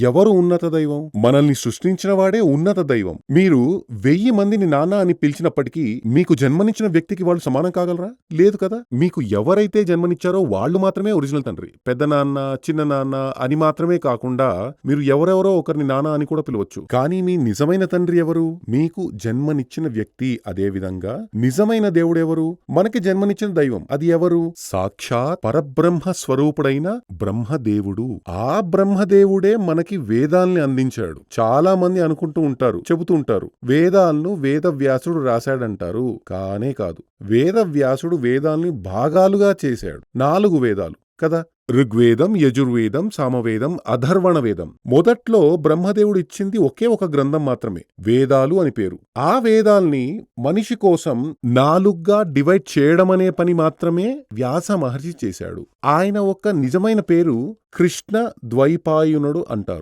ఎవరు ఉన్నత దైవం? మనల్ని సృష్టించిన వాడే ఉన్నత దైవం. మీరు వెయ్యి మందిని నాన్న అని పిలిచినప్పటికీ మీకు జన్మనిచ్చిన వ్యక్తికి వాళ్ళు సమానం కాగలరా? లేదు కదా? మీకు ఎవరైతే జన్మనిచ్చారో వాళ్ళు మాత్రమే ఒరిజినల్ తండ్రి. పెద్ద నాన్న చిన్న నాన్న అని మాత్రమే కాకుండా మీరు ఎవరెవరో ఒకరిని నాన్న అని కూడా పిలవచ్చు. కానీ మీ నిజమైన తండ్రి ఎవరు? మీకు జన్మనిచ్చిన వ్యక్తి అదే విధంగా నిజమైన దేవుడెవరు మనకి జన్మనిచ్చిన దైవం అది ఎవరు? సాక్షాత్ పరబ్రహ్మ స్వరూపుడైన బ్రహ్మదేవుడు. ఆ బ్రహ్మదేవుడే మనకి వేదాల్ని అందించాడు. చాలా మంది అనుకుంటూ ఉంటారు చెబుతూ ఉంటారు వేదాలను వేదవ్యాసుడు రాశాడంటారు. కానే కాదు వేదవ్యాసుడు వేదాల్ని భాగాలుగా చేశాడు. నాలుగు వేదాలు కదా? ఋగ్వేదం యజుర్వేదం సామవేదం అధర్వణ వేదం మొదట్లో బ్రహ్మదేవుడు ఇచ్చింది ఒకే ఒక గ్రంథం మాత్రమే వేదాలు అని పేరు. ఆ వేదాల్ని మనిషి కోసం నాలుగ్గా డివైడ్ చేయడం అనే పని మాత్రమే వ్యాస మహర్షి చేశాడు. ఆయన ఒక నిజమైన పేరు కృష్ణ ద్వైపాయునుడు అంటారు.